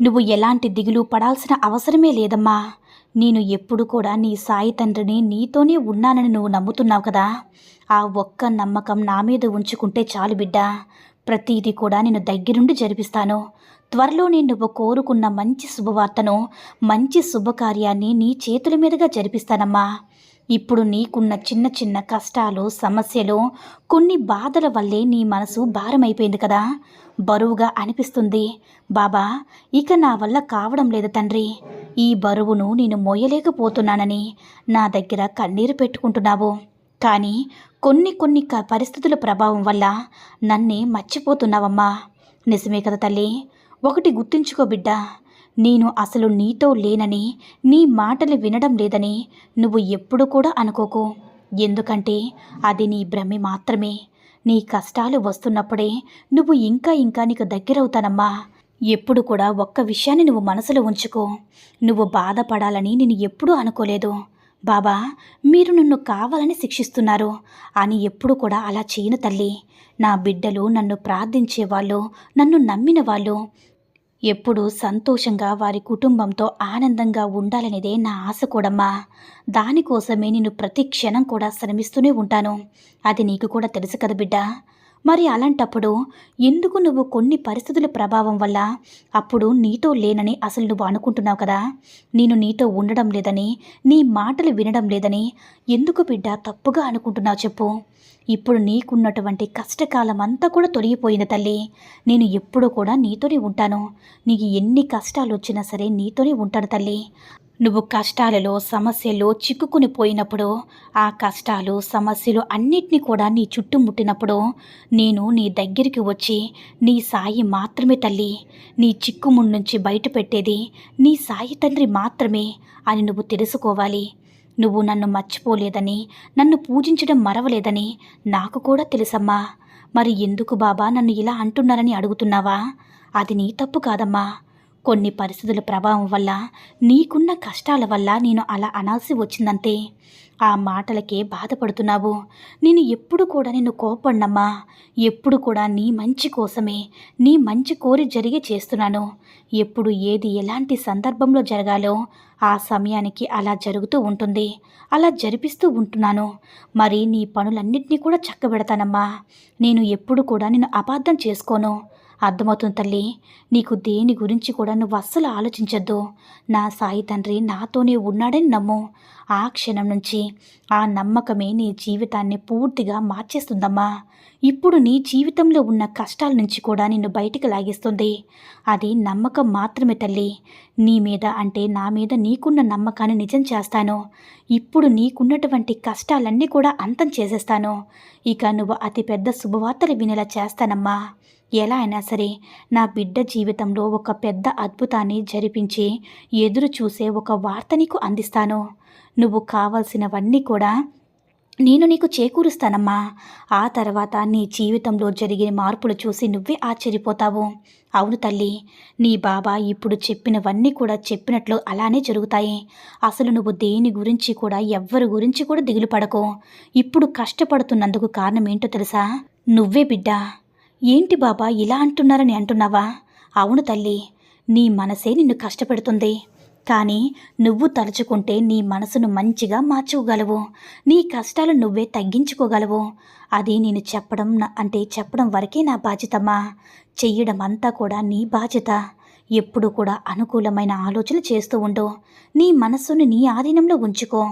నువ్వు ఎలాంటి దిగులు పడాల్సిన అవసరమే లేదమ్మా. నేను ఎప్పుడు కూడా నీ సాయి తండ్రిని నీతోనే ఉన్నానని నువ్వు నమ్ముతున్నావు కదా. ఆ ఒక్క నమ్మకం నా మీద ఉంచుకుంటే చాలు బిడ్డ. ప్రతిదీ కూడా నేను దగ్గరుండి జరిపిస్తాను. త్వరలో నేను నువ్వు కోరుకున్న మంచి శుభవార్తను మంచి శుభకార్యాన్ని నీ చేతుల మీదుగా జరిపిస్తానమ్మా. ఇప్పుడు నీకున్న చిన్న చిన్న కష్టాలు సమస్యలు కొన్ని బాధల వల్లే నీ మనసు భారమైపోయింది కదా? బరువుగా అనిపిస్తుంది. బాబా ఇక నా వల్ల కావడం లేదు తండ్రి. ఈ బరువును నేను మోయలేకపోతున్నానని నా దగ్గర కన్నీరు పెట్టుకుంటున్నావు. కానీ కొన్ని కొన్ని క- పరిస్థితుల ప్రభావం వల్ల నన్నే మర్చిపోతున్నావమ్మా. నిజమే కదా తల్లి? ఒకటి గుర్తుంచుకో బిడ్డా. నేను అసలు నీతో లేనని నీ మాటలు వినడం లేదని నువ్వు ఎప్పుడు కూడా అనుకోకు. ఎందుకంటే అది నీ భ్రమి మాత్రమే. నీ కష్టాలు వస్తున్నప్పుడే నువ్వు ఇంకా ఇంకా నీకు దగ్గరవుతానమ్మా. ఎప్పుడు కూడా ఒక్క విషయాన్ని నువ్వు మనసులో ఉంచుకో. నువ్వు బాధపడాలని నేను ఎప్పుడూ అనుకోలేదు. బాబా మీరు నన్ను కావాలని శిక్షిస్తున్నారు అని ఎప్పుడు కూడా అలా చేయను తల్లి. నా బిడ్డలు నన్ను ప్రార్థించేవాళ్ళు నన్ను నమ్మిన వాళ్ళు ఎప్పుడూ సంతోషంగా వారి కుటుంబంతో ఆనందంగా ఉండాలనేదే నా ఆశ కూడమ్మా. దానికోసమే నేను ప్రతి క్షణం కూడా శ్రమిస్తూనే ఉంటాను. అది నీకు కూడా తెలుసు కదా బిడ్డ. మరి అలాంటప్పుడు ఎందుకు నువ్వు కొన్ని పరిస్థితుల ప్రభావం వల్ల అప్పుడు నీతో లేనని అసలు నువ్వు అనుకుంటున్నావు కదా? నేను నీతో ఉండడం లేదని నీ మాటలు వినడం లేదని ఎందుకు బిడ్డ తప్పుగా అనుకుంటున్నావు చెప్పు. ఇప్పుడు నీకున్నటువంటి కష్టకాలం అంతా కూడా తొలగిపోయింది తల్లి. నేను ఎప్పుడూ కూడా నీతోనే ఉంటాను. నీకు ఎన్ని కష్టాలు వచ్చినా సరే నీతోనే ఉంటాను తల్లి. నువ్వు కష్టాలలో సమస్యల్లో చిక్కుకుని పోయినప్పుడు ఆ కష్టాలు సమస్యలు అన్నిటినీ కూడా నీ చుట్టుముట్టినప్పుడు నేను నీ దగ్గరికి వచ్చి నీ సాయి మాత్రమే తల్లి. నీ చిక్కుముడి నుంచి బయటపెట్టేది నీ సాయి తండ్రి మాత్రమే అని నువ్వు తెలుసుకోవాలి. నువ్వు నన్ను మర్చిపోలేదని నన్ను పూజించడం మరవలేదని నాకు కూడా తెలుసమ్మా. మరి ఎందుకు బాబా నన్ను ఇలా అంటున్నారని అడుగుతున్నావా? అది నీ తప్పు కాదమ్మా. కొన్ని పరిస్థితుల ప్రభావం వల్ల నీకున్న కష్టాల వల్ల నేను అలా అనాల్సి వచ్చిందంతే ఆ మాటలకే బాధపడుతున్నావు. నేను ఎప్పుడు కూడా నిన్ను కోపడినమ్మా ఎప్పుడు కూడా నీ మంచి కోసమే నీ మంచి కోరి జరిగి చేస్తున్నాను. ఎప్పుడు ఏది ఎలాంటి సందర్భంలో జరగాలో ఆ సమయానికి అలా జరుగుతూ ఉంటుంది. అలా జరిపిస్తూ ఉంటున్నాను. మరి నీ పనులన్నింటినీ కూడా చక్కబెడతానమ్మా. నేను ఎప్పుడు కూడా నిన్ను అపార్థం చేసుకోను. అర్థమవుతుంది తల్లి. నీకు దేని గురించి కూడా నువ్వు అస్సలు ఆలోచించొద్దు. నా సాయి తండ్రి నాతోనే ఉన్నాడని నమ్ము. ఆ క్షణం నుంచి ఆ నమ్మకమే నీ జీవితాన్ని పూర్తిగా మార్చేస్తుందమ్మా. ఇప్పుడు నీ జీవితంలో ఉన్న కష్టాల నుంచి కూడా నిన్ను బయటికి లాగిస్తుంది. అది నమ్మకం మాత్రమే తల్లి. నీ మీద అంటే నా మీద నీకున్న నమ్మకాన్ని నిజం చేస్తాను. ఇప్పుడు నీకున్నటువంటి కష్టాలన్నీ కూడా అంతం చేసేస్తాను. ఇక నువ్వు అతిపెద్ద శుభవార్తలు వినేలా చేస్తానమ్మా. ఎలా అయినా సరే నా బిడ్డ జీవితంలో ఒక పెద్ద అద్భుతాన్ని జరిపించి ఎదురు చూసే ఒక వార్త నీకు అందిస్తాను. నువ్వు కావలసినవన్నీ కూడా నేను నీకు చేకూరుస్తానమ్మా. ఆ తర్వాత నీ జీవితంలో జరిగిన మార్పులు చూసి నువ్వే ఆశ్చర్యపోతావు. అవును తల్లి నీ బాబా ఇప్పుడు చెప్పినవన్నీ కూడా చెప్పినట్లు అలానే జరుగుతాయి. అసలు నువ్వు దేని గురించి కూడా ఎవ్వరి గురించి కూడా దిగులు పడకు ఇప్పుడు కష్టపడుతున్నందుకు కారణం ఏంటో తెలుసా? నువ్వే బిడ్డ. ఏంటి బాబా ఇలా అంటున్నారని అంటున్నావా? అవును తల్లి నీ మనసే నిన్ను కష్టపెడుతుంది. కానీ నువ్వు తలుచుకుంటే నీ మనసును మంచిగా మార్చుకోగలవు. నీ కష్టాలు నువ్వే తగ్గించుకోగలవు. అది నేను చెప్పడం అంటే చెప్పడం వరకే నా బాధ్యతమ్మా. చెయ్యడం అంతా కూడా నీ బాధ్యత. ఎప్పుడు కూడా అనుకూలమైన ఆలోచన చేస్తూ ఉండు. నీ మనస్సుని నీ ఆధీనంలో ఉంచుకో.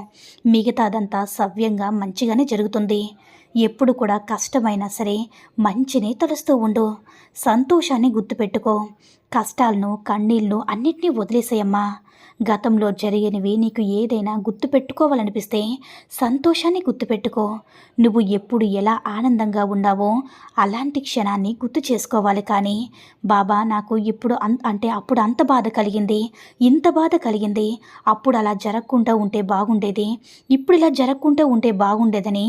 మిగతాదంతా సవ్యంగా మంచిగానే జరుగుతుంది. ఎప్పుడు కూడా కష్టమైనా సరే మంచినే తలుస్తూ ఉండు. సంతోషాన్ని గుర్తుపెట్టుకో. కష్టాలను కన్నీళ్ళు అన్నిటినీ వదిలేసేయమ్మా. గతంలో జరిగినవి నీకు ఏదైనా గుర్తుపెట్టుకోవాలనిపిస్తే సంతోషాన్ని గుర్తుపెట్టుకో. నువ్వు ఎప్పుడు ఎలా ఆనందంగా ఉన్నావో అలాంటి క్షణాన్ని గుర్తు చేసుకోవాలి కానీ బాబా నాకు ఇప్పుడు అన్ అంటే అప్పుడు అంత బాధ కలిగింది ఇంత బాధ కలిగింది. అప్పుడు అలా జరగకుండా ఉంటే బాగుండేది ఇప్పుడు ఇలా జరగకుండా ఉంటే బాగుండేదని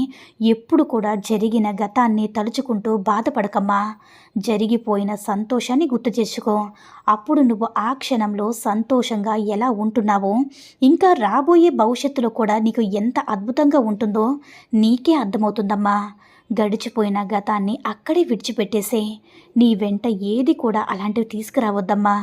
ఎప్పుడు కూడా జరిగిన గతాన్ని తలుచుకుంటూ బాధపడకమ్మా. జరిగిపోయిన సంతోషాన్ని గుర్తు చేసుకో. అప్పుడు నువ్వు ఆ క్షణంలో సంతోషంగా ఎలా ఉంటున్నావో ఇంకా రాబోయే భవిష్యత్తులో కూడా నీకు ఎంత అద్భుతంగా ఉంటుందో నీకే అర్థమవుతుందమ్మా. గడిచిపోయిన గతాన్ని అక్కడే విడిచిపెట్టేసే. నీ వెంట ఏది కూడా అలాంటివి తీసుకురావద్దమ్మా.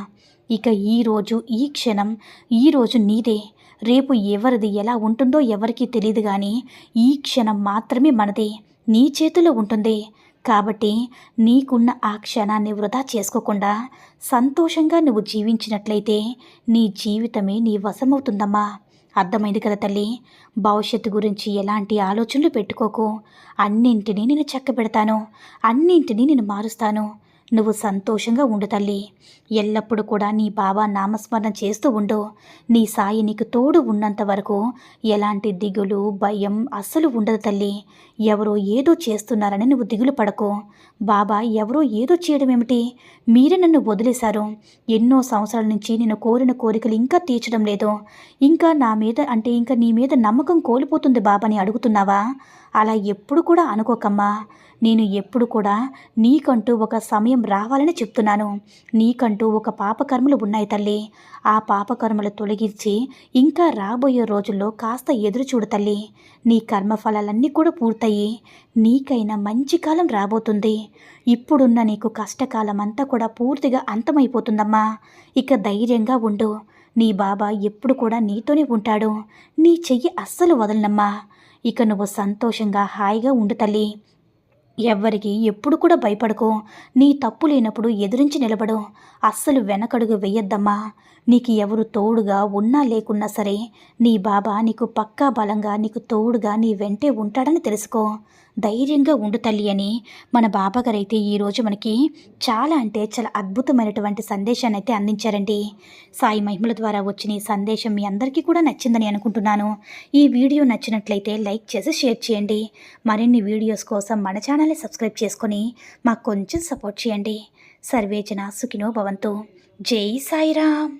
ఇక ఈరోజు ఈ క్షణం ఈ రోజు నీదే. రేపు ఎవరిది ఎలా ఉంటుందో ఎవరికీ తెలియదు కానీ ఈ క్షణం మాత్రమే మనదే. నీ చేతిలో ఉంటుంది. కాబట్టి నీకున్న ఆ క్షణాన్ని వృధా చేసుకోకుండా సంతోషంగా నువ్వు జీవించినట్లయితే నీ జీవితమే నీ వశమవుతుందమ్మా. అర్థమైంది కదా తల్లి? భవిష్యత్తు గురించి ఎలాంటి ఆలోచనలు పెట్టుకోకు. అన్నింటినీ నేను చక్కబెడతాను. అన్నింటినీ నేను మారుస్తాను. నువ్వు సంతోషంగా ఉండు తల్లి. ఎల్లప్పుడూ కూడా నీ బాబా నామస్మరణ చేస్తూ ఉండు. నీ సాయి నీకు తోడు ఉన్నంత వరకు ఎలాంటి దిగులు భయం అస్సలు ఉండదు తల్లి. ఎవరో ఏదో చేస్తున్నారని నువ్వు దిగులు పడకు. బాబా ఎవరో ఏదో చేయడం ఏమిటి? మీరే నన్ను వదిలేశారు. ఎన్నో సంవత్సరాల నుంచి నేను కోరిన కోరికలు ఇంకా తీర్చడం లేదు. ఇంకా నా మీద అంటే ఇంకా నీ మీద నమ్మకం కోల్పోతుంది బాబాని అడుగుతున్నావా? అలా ఎప్పుడు కూడా అనుకోకమ్మా. నేను ఎప్పుడు కూడా నీకంటూ ఒక సమయం రావాలని చెప్తున్నాను. నీకంటూ ఒక పాపకర్మలు ఉన్నాయి తల్లి. ఆ పాపకర్మలు తొలగించి ఇంకా రాబోయే రోజుల్లో కాస్త ఎదురుచూడు తల్లి. నీ కర్మఫలాలన్నీ కూడా పూర్తయి నీకైనా మంచి కాలం రాబోతుంది. ఇప్పుడున్న నీకు కష్టకాలం అంతా కూడా పూర్తిగా అంతమైపోతుందమ్మా. ఇక ధైర్యంగా ఉండు. నీ బాబా ఎప్పుడు కూడా నీతోనే ఉంటాడు. నీ చెయ్యి అస్సలు వదలనమ్మా. ఇక నువ్వు సంతోషంగా హాయిగా ఉండు తల్లి. ఎవ్వరికి ఎప్పుడు కూడా భయపడకు. నీ తప్పు లేనప్పుడు ఎదురించి నిలబడు. అస్సలు వెనకడుగు వెయ్యొద్దమ్మా నీకు ఎవరు తోడుగా ఉన్నా లేకున్నా సరే నీ బాబా నీకు పక్కా బలంగా నీకు తోడుగా నీ వెంటే ఉంటాడని తెలుసుకో. ధైర్యంగా ఉండు తల్లి అని మన బాబాగారైతే అయితే ఈరోజు మనకి చాలా అంటే చాలా అద్భుతమైనటువంటి సందేశాన్ని అయితే అందించారండి. సాయి మహిమల ద్వారా వచ్చిన ఈ సందేశం మీ అందరికీ కూడా నచ్చిందని అనుకుంటున్నాను. ఈ వీడియో నచ్చినట్లయితే లైక్ చేసి షేర్ చేయండి. మరిన్ని వీడియోస్ కోసం మన ఛానల్ని సబ్స్క్రైబ్ చేసుకొని మాకు కొంచెం సపోర్ట్ చేయండి. సర్వేజన సుఖినో భవంతు. జై సాయిరామ్.